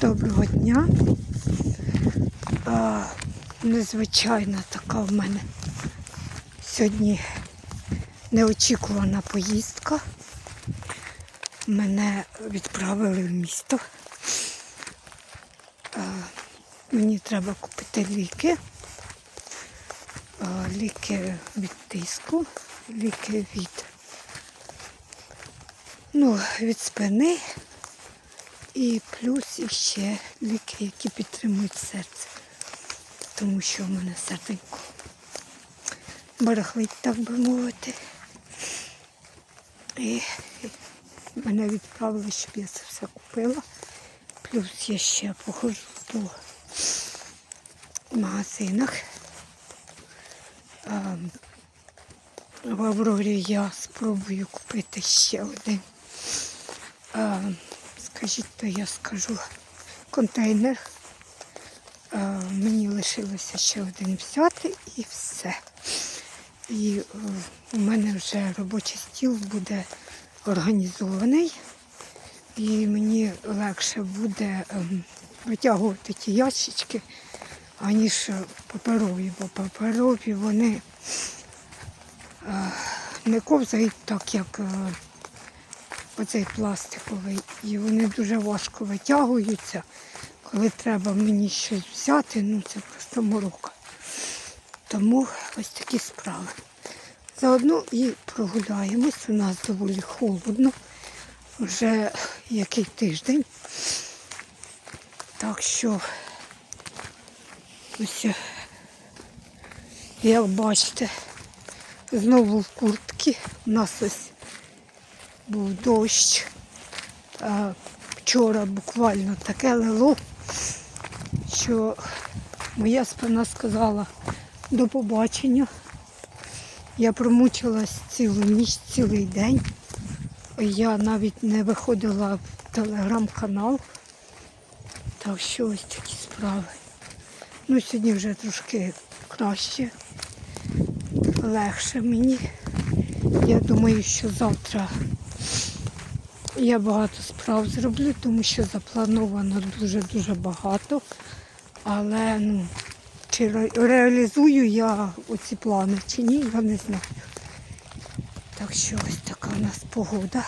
Доброго дня. Незвичайна така в мене сьогодні неочікувана поїздка. Мене відправили в місто. Мені треба купити ліки. Ліки від тиску, ліки від, ну, від спини. І плюс іще ліки, які підтримують серце. Тому що в мене серденько барахлить, так би мовити. І мене відправили, щоб я це все купила. Плюс я ще походжу по магазинах. В Аврорі я спробую купити ще один. Скажіть, то я скажу контейнер. Мені лишилося ще один взяти і все. І е, у мене вже робочий стіл буде організований. І мені легше буде ем, витягувати ті ящички, аніж паперові, бо паперові вони е, не ковзають так, як е, оцей пластиковий. І вони дуже важко витягуються. Коли треба мені щось взяти, ну це просто морока. Тому ось такі справи. Заодно і прогуляємось. У нас доволі холодно. Вже який тиждень. Так що ось, як бачите, знову в куртці. У нас ось був дощ. Вчора буквально таке лило, що моя спина сказала до побачення. Я промучилась цілу ніч, цілий день. Я навіть не виходила в телеграм-канал. Так що ось такі справи. Ну, сьогодні вже трошки краще, легше мені. Я думаю, що завтра я багато справ зроблю, тому що заплановано дуже-дуже багато. Але ну, чи реалізую я оці плани чи ні, я не знаю. Так що ось така у нас погода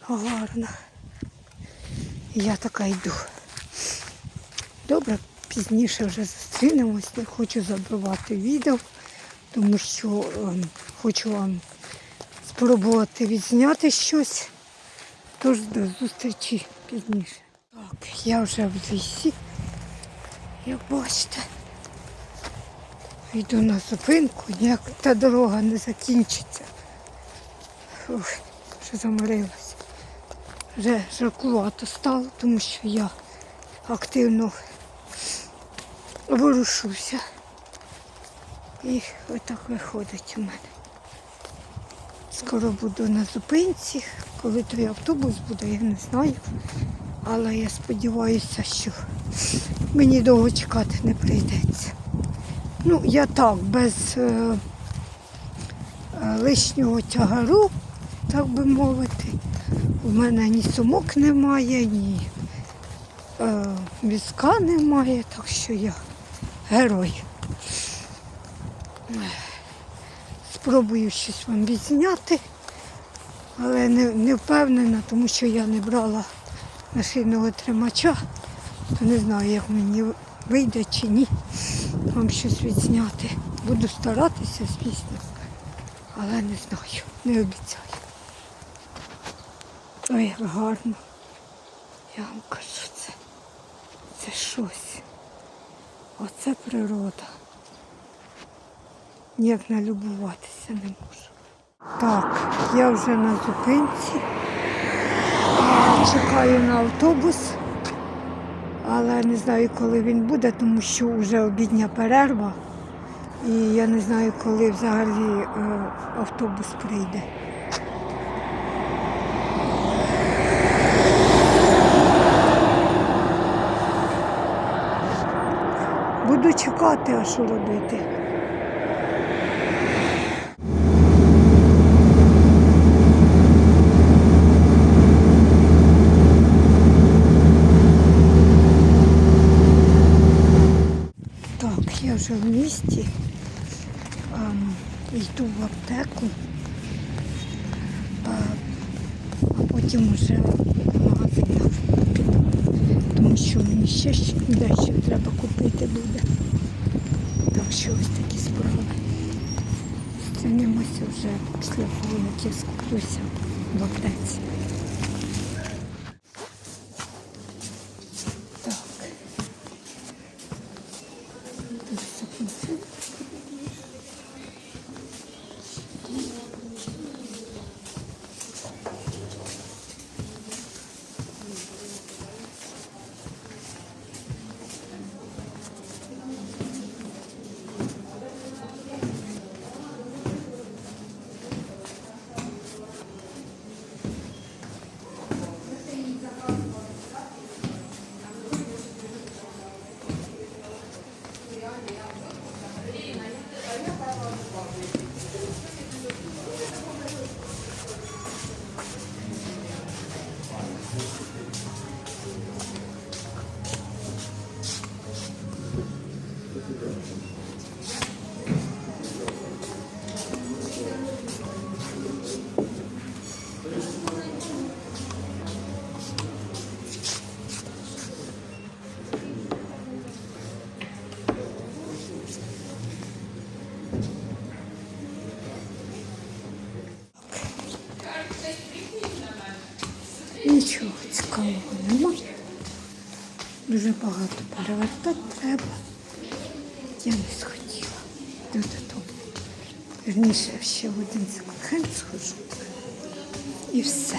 гарна. Я така йду. Добре, пізніше вже зустрінемось, не хочу забивати відео, тому що ем, хочу вам спробувати відзняти щось. Тож до зустрічі пізніше. Так, я вже в лісі, як бачите. Йду на зупинку, ніяк та дорога не закінчиться. Фух, що заморилась. Вже жаркувато стало, тому що я активно ворушуся. І отак виходить у мене. Скоро буду на зупинці. Коли той автобус буде, я не знаю. Але я сподіваюся, що мені довго чекати не прийдеться. Ну, я так, без е, е, лишнього тягару, так би мовити. У мене ні сумок немає, ні е, візка немає, так що я герой. Спробую щось вам відзняти, але не, не впевнена, тому що я не брала нашийного тримача, не знаю, як мені вийде чи ні вам щось відзняти. Буду старатися, звісно, але не знаю, не обіцяю. Ой, як гарно. Я вам кажу, це, це щось. Оце природа. Ніяк налюбуватися не можу. Так, я вже на зупинці. Чекаю на автобус, але не знаю, коли він буде, тому що вже обідня перерва. І я не знаю, коли взагалі е, автобус прийде. Буду чекати, а що робити. Вже в місті. Ем, йду в аптеку, а, а потім вже в магазинах. Тому що мені ще дещо треба купити буде. Так що ось такі справи. Зустрінемося вже після я скуплюся в аптеці. Нічого цікавого немає. Дуже багато перевертати треба. Я не схотіла. до додому. Верніше ще в один секонд схожу. І все.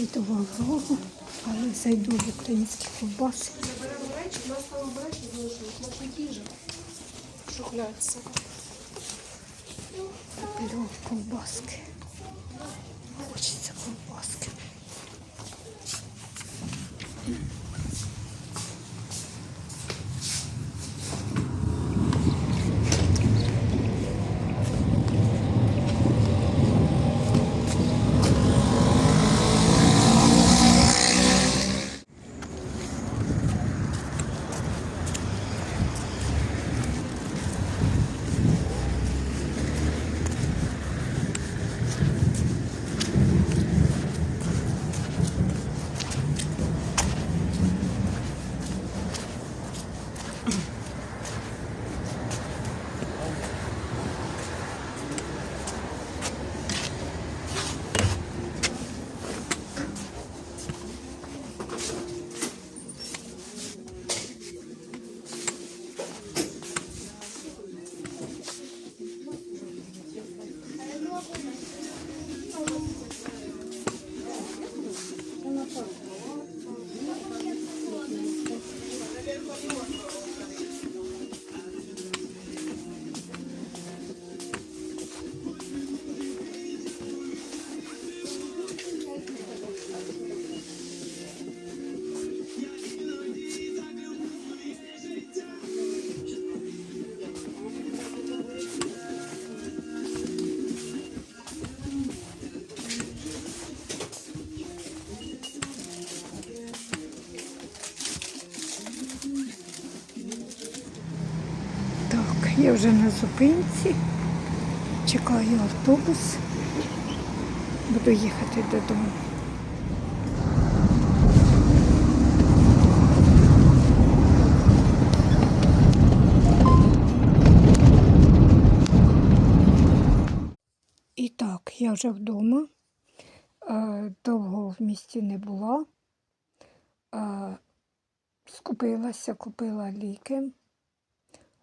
Йду в але зайду в українські ковбаси. Заберемо речі, у нас там речі залишилось, смачна їжа. шухляється. Беремо ковбаски. Я вже на зупинці. чекаю автобус. Буду їхати додому. І так, я вже вдома. Е, Довго в місті не була. Е, Скупилася, купила ліки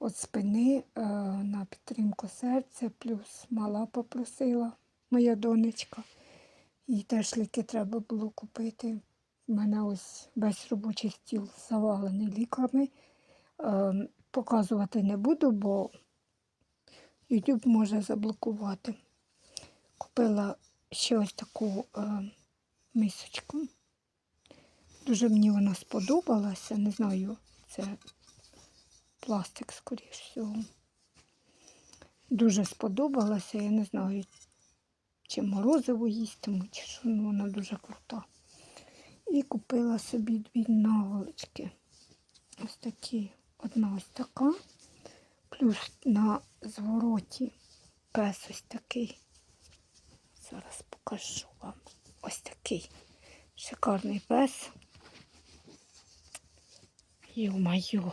від спини е, на підтримку серця, плюс мала попросила моя донечка. Їй теж ліки треба було купити. У мене ось весь робочий стіл завалений ліками. Е, Показувати не буду, бо YouTube може заблокувати. Купила ще ось таку е, мисочку. Дуже мені вона сподобалася. Не знаю, це пластик, скоріш всього. Дуже сподобалася. Я не знаю, чи морозиво їстиму, чи що, ну вона дуже крута. І купила собі дві наволочки. Ось такі. Одна ось така. Плюс на звороті пес ось такий. Зараз покажу вам. Ось такий шикарний пес. Йо-майо.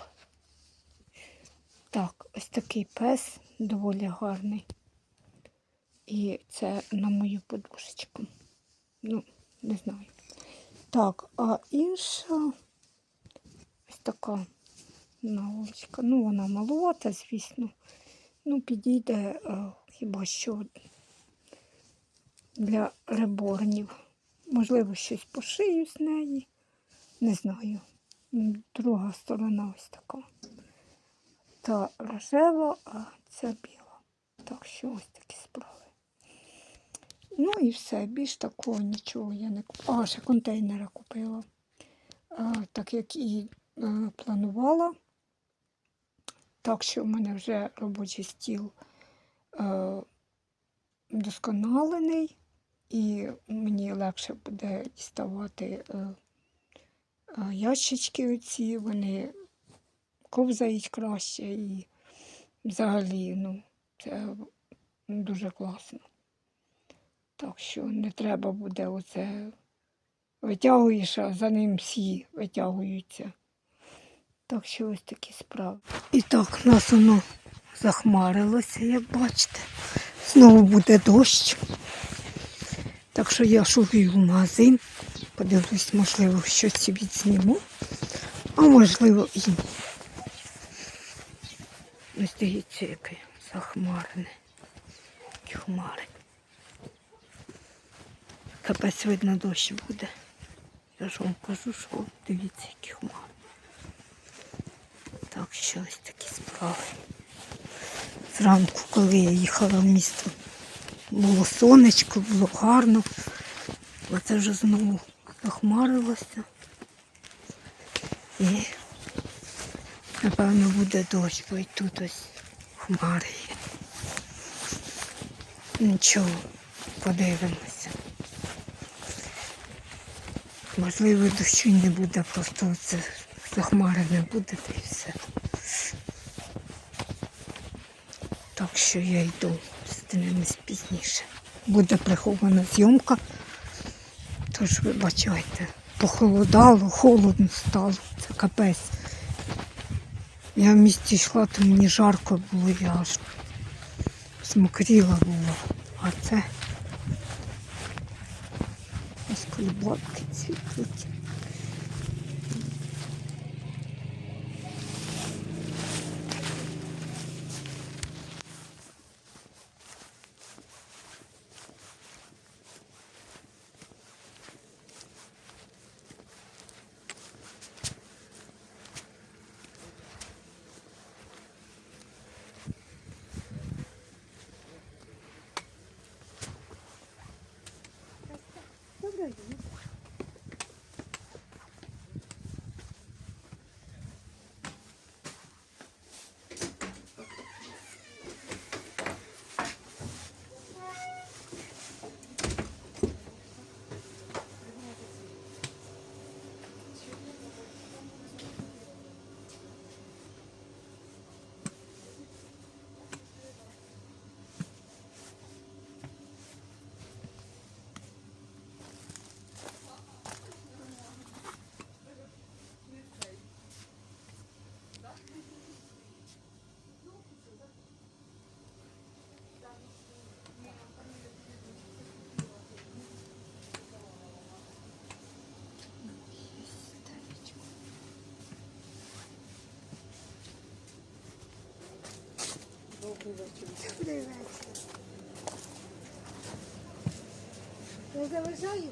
Так, ось такий пес доволі гарний. І це на мою подушечку. Ну, не знаю. Так, а інша ось така наволочка. Ну, вона маловата, звісно. Ну, підійде е, хіба що для реборнів. Можливо, щось пошию з неї. Не знаю. Друга сторона ось така. Та рожева, а ця біла. Так що ось такі справи. Ну і все. Більш такого нічого я не купила. А, ще контейнера купила. А, так як і е, планувала. Так що в мене вже робочий стіл е, досконалений, і мені легше буде діставати е, е, ящички оці, вони ковзають краще і взагалі ну, це дуже класно. Так що не треба буде оце витягуєш, а за ним всі витягуються. Так що ось такі справи. І так, у нас воно захмарилося, як бачите. Знову буде дощ. Так що я шурую в магазин. Подивлюсь, можливо, щось відзніму, а можливо і ні. Ось дивіться, яке захмарене. Які хмари. Капець видно дощ буде. Я ж вам кажу, що дивіться, які хмари. Так що ось такі справи. Зранку, коли я їхала в місто, було сонечко, було гарно. Оце вже знову захмарилося. І напевно буде дощ, бо і тут ось хмари є. Нічого, подивимося. Можливо, дощу не буде, просто це захмарене буде та й все. Так що я йду, зустрінемось пізніше. Буде прихована зйомка. Тож вибачайте, похолодало, холодно стало, це капець. Я в місті йшла, то мені жарко було, я аж змокріла була. А це ось кульбабки цвітуть. Nereye gidiyorsun? Добрий вечір. Не заважаю?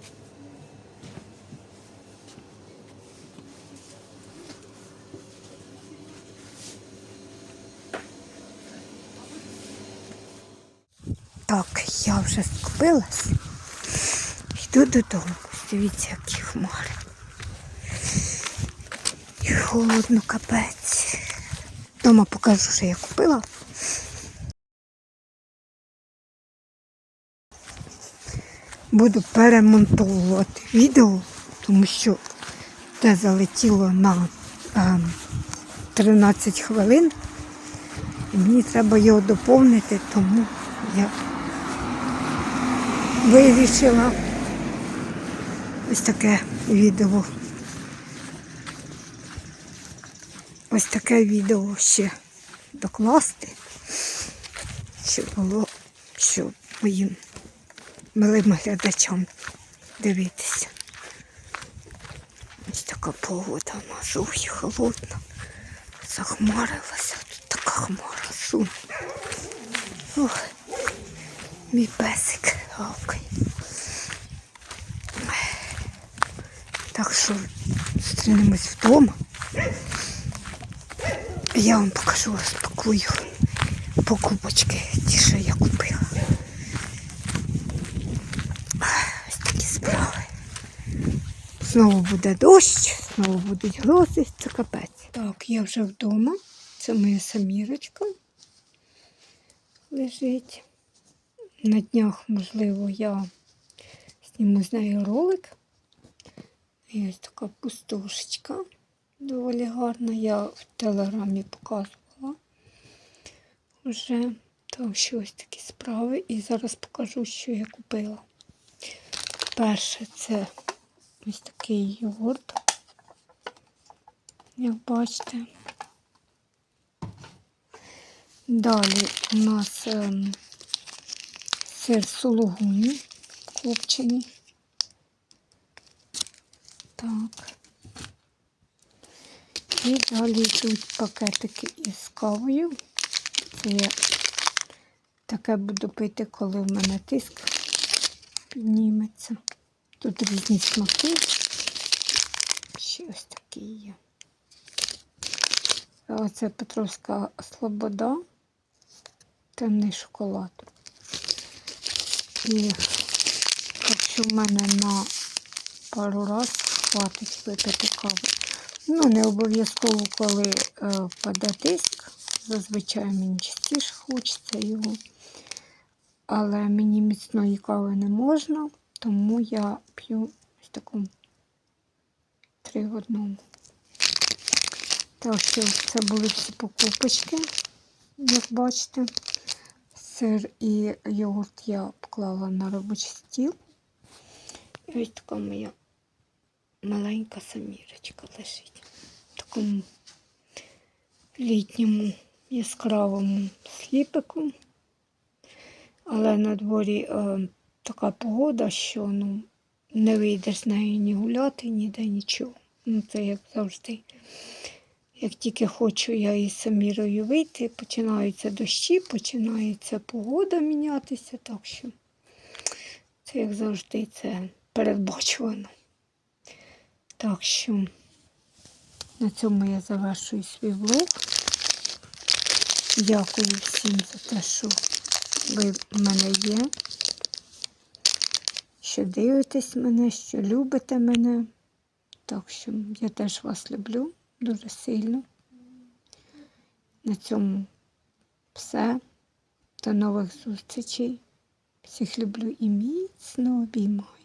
Так, я вже скупилась. Йду додому. Дивіться, які хмари. І холодно капець. Дома покажу, що я купила. Буду перемонтовувати відео, тому що те залетіло на е, 13 хвилин. І мені треба його доповнити, тому я вирішила ось таке відео. Ось таке відео ще докласти, щоб було, щоб моїм милим глядачам дивитися. Ось така погода у нас ой, холодна. Захмарилася, тут така хмара суне. Ох, мій песик гавкає. Так що зустрінемось вдома. Я вам покажу, розпакую покупочки, ті, що я купила. Ось такі справи. Знову буде дощ, знову будуть грози, це капець. Так, я вже вдома. Це моя самірочка лежить. На днях, можливо, я зніму з нею ролик. І ось така пустошечка. Доволі гарна. Я в телеграмі показувала вже. Так що ось такі справи. І зараз покажу, що я купила. Перше це ось такий йогурт. Як бачите. Далі у нас ем, сир сулугуні копчений. Так. І далі йдуть пакетики із кавою. Це я таке буду пити, коли в мене тиск підніметься. Тут різні смаки. Ще ось такі є. Оце Петровська Слобода, темний шоколад. І якщо в мене на пару раз хватить випити каву. Ну, не обов'язково, коли е, впаде тиск. Зазвичай мені частіше хочеться його. Але мені міцної кави не можна, тому я п'ю ось таку три в одному. Так що це були всі покупочки, як бачите. Сир і йогурт я поклала на робочий стіл. І ось така моя маленька самірочка лежить. В такому літньому яскравому сліпику. Але на дворі е, така погода, що ну, не вийдеш з нею ні гуляти, ніде нічого. Ну, це як завжди. Як тільки хочу я із Самірою вийти, починаються дощі, починається погода мінятися, так що це як завжди це передбачувано. Так що на цьому я завершую свій влог. Дякую всім за те, що ви в мене є, що дивитесь мене, що любите мене. Так що я теж вас люблю дуже сильно. На цьому все. До нових зустрічей. Всіх люблю і міцно обіймаю.